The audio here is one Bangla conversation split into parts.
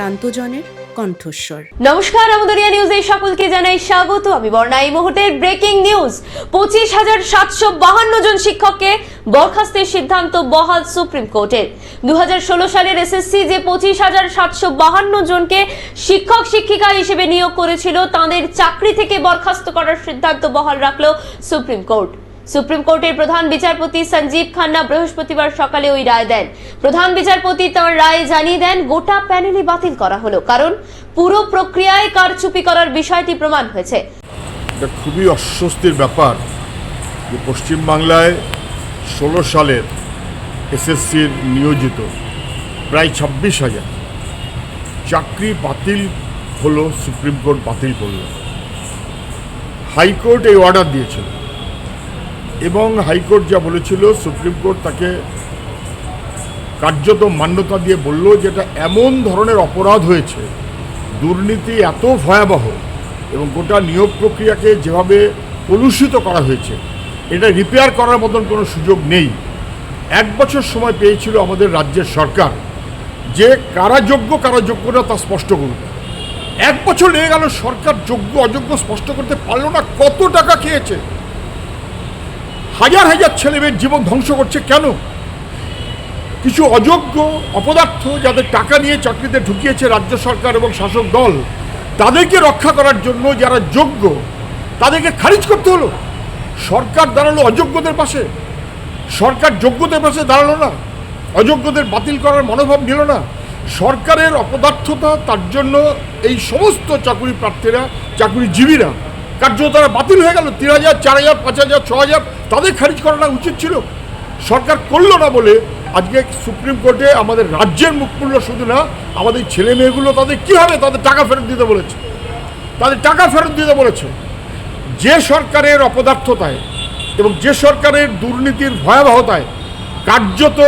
প্রান্তজনের কণ্ঠস্বর। নমস্কার আমাদের নিউজে সকলকে জানাই স্বাগত। আমি বর্ণা, এই মুহূর্তের ব্রেকিং নিউজ পঁচিশ হাজার সাতশো বাহান্ন জন শিক্ষককে বরখাস্তের সিদ্ধান্ত বহাল সুপ্রিম কোর্টের। দুহাজার ষোলো সালের এসএসসি যে পঁচিশ হাজার সাতশো বাহান্ন জনকে শিক্ষক, শিক্ষিকা হিসেবে নিয়োগ করেছিল, তাদের চাকরি থেকে বরখাস্ত করার সিদ্ধান্ত বহাল রাখল সুপ্রিম কোর্ট। সুপ্রিম কোর্টের প্রধান বিচারপতি সঞ্জীব খান্না বৃহস্পতিবার সকালে ওই রায় দেন। প্রধান বিচারপতি তার রায় জানিয়ে দেন, গোটা প্যানেলই বাতিল করা হলো, কারণ পুরো প্রক্রিয়ায় কারচুপি করার বিষয়টি প্রমাণ হয়েছে। এটা খুবই অস্বস্তির ব্যাপার যে পশ্চিমবাংলায় ষোলো সালের এসএসসির নিয়োজিত প্রায় ছাব্বিশ হাজার। চাকরি বাতিল হলো, সুপ্রিম কোর্ট বাতিল করল। হাইকোর্ট এই অর্ডার দিয়েছিল। এবং হাইকোর্ট যা বলেছিল, সুপ্রিম কোর্ট তাকে কার্যত মান্যতা দিয়ে বলল যেটা এমন ধরনের অপরাধ হয়েছে, দুর্নীতি এত ভয়াবহ এবং গোটা নিয়োগ প্রক্রিয়াকে যেভাবে কলুষিত করা হয়েছে, এটা রিপেয়ার করার মতন কোনো সুযোগ নেই। এক বছর সময় পেয়েছিল আমাদের রাজ্যের সরকার, যে কারা যোগ্য কারা যোগ্য না তা স্পষ্ট করবে এক বছর লেগে গেল, সরকার যোগ্য, অযোগ্য স্পষ্ট করতে পারল না, কত টাকা খেয়েছে। হাজার হাজার ছেলেমেয়ের জীবন ধ্বংস করছে কেন? কিছু অযোগ্য অপদার্থ যাদের টাকা নিয়ে চাকরিতে ঢুকিয়েছে রাজ্য সরকার এবং শাসক দল, তাদেরকে রক্ষা করার জন্য যারা যোগ্য, তাদেরকে খারিজ করতে হলো। সরকার দাঁড়াল অযোগ্যদের পাশে। সরকার যোগ্যদের পাশে দাঁড়াল না। অযোগ্যদের বাতিল করার মনোভাব নিল না। সরকারের অপদার্থতা তার জন্য এই সমস্ত চাকরি প্রার্থীরা, চাকরিজীবীরা কার্য তারা বাতিল হয়ে গেল। তিন হাজার, চার হাজার, পাঁচ হাজার, ছ হাজার, তাদের খারিজ করাটা উচিত ছিল। সরকার করল না বলে আজকে সুপ্রিম কোর্টে আমাদের রাজ্যের মুখ মুখমূল্য শুধু না, আমাদের ছেলে মেয়েগুলো তাদের কী হবে? তাদের টাকা ফেরত দিতে বলেছে। তাদের টাকা ফেরত দিতে বলেছে। যে সরকারের অপদার্থতায় এবং যে সরকারের দুর্নীতির ভয়াবহতায় কার্যত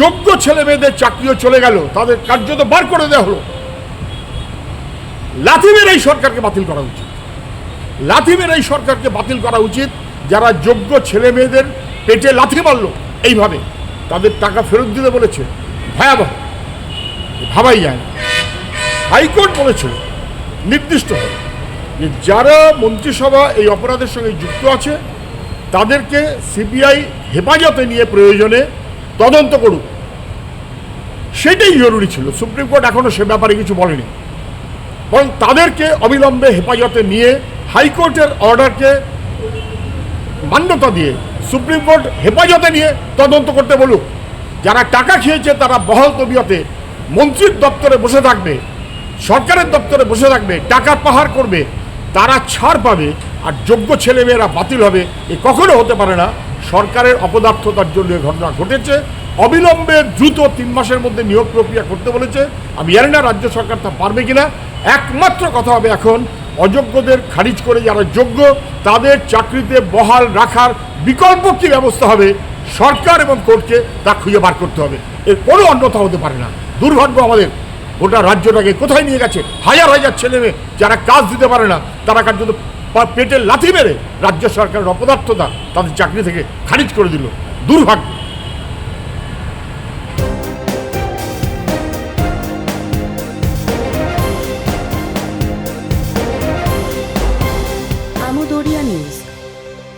যোগ্য ছেলে মেয়েদের চাকরিও চলে গেল, তাদের কার্যত বার করে দেওয়া হলো। লাথিমের এই সরকারকে বাতিল করা উচিত। লাথিমের এই সরকারকে বাতিল করা উচিত। যারা যোগ্য ছেলে মেয়েদের পেটে লাথি মারল, এইভাবে তাদের টাকা ফেরত দিতে বলেছে। ভয়াবহ। ভাবাই যায় না। হাইকোর্ট বলেছিল নির্দিষ্টভাবে যে যারা মন্ত্রিসভা এই অপরাধের সঙ্গে যুক্ত আছে, তাদেরকে সিবিআই হেফাজতে নিয়ে প্রয়োজনে তদন্ত করুক। সেটাই জরুরি ছিল। সুপ্রিম কোর্ট এখনও সে ব্যাপারে কিছু বলেনি। বরং তাদেরকে অবিলম্বে হেফাজতে নিয়ে হাইকোর্টের অর্ডারকে মান্যতা দিয়ে, সুপ্রিম কোর্ট হেফাজতে নিয়ে তদন্ত করতে বলুক। যারা টাকা খেয়েছে, তারা বহল তবিয়তে মন্ত্রীর দপ্তরে বসে থাকবে, সরকারের দপ্তরে বসে থাকবে, টাকা পাহাড় করবে, তারা ছাড় পাবে আর যোগ্য ছেলেমেয়েরা বাতিল হবে, এ কখনো হতে পারে না। সরকারের অপদার্থতার জন্য ঘটনা ঘটেছে। অবিলম্বে দ্রুত তিন মাসের মধ্যে নিয়োগ প্রক্রিয়া করতে বলেছে। আমি জানি না রাজ্য সরকার তা পারবে কিনা। একমাত্র কথা হবে এখন অযোগ্যদের খারিজ করে যারা যোগ্য, তাদের চাকরিতে বহাল রাখার বিকল্প কী ব্যবস্থা হবে? সরকার এবং কোর্টকে তা খুঁজে বার করতে হবে। এর কোনো অন্যথা হতে পারে না। দুর্ভাগ্য আমাদের। গোটা রাজ্যটাকে কোথায় নিয়ে গেছে? হাজার হাজার ছেলে মেয়ে যারা কাজ দিতে পারে না, তারা কার্যত পা- পেটে লাথি মেরে রাজ্য সরকারের অপদার্থতা তাদের চাকরি থেকে খারিজ করে দিল। দুর্ভাগ্য।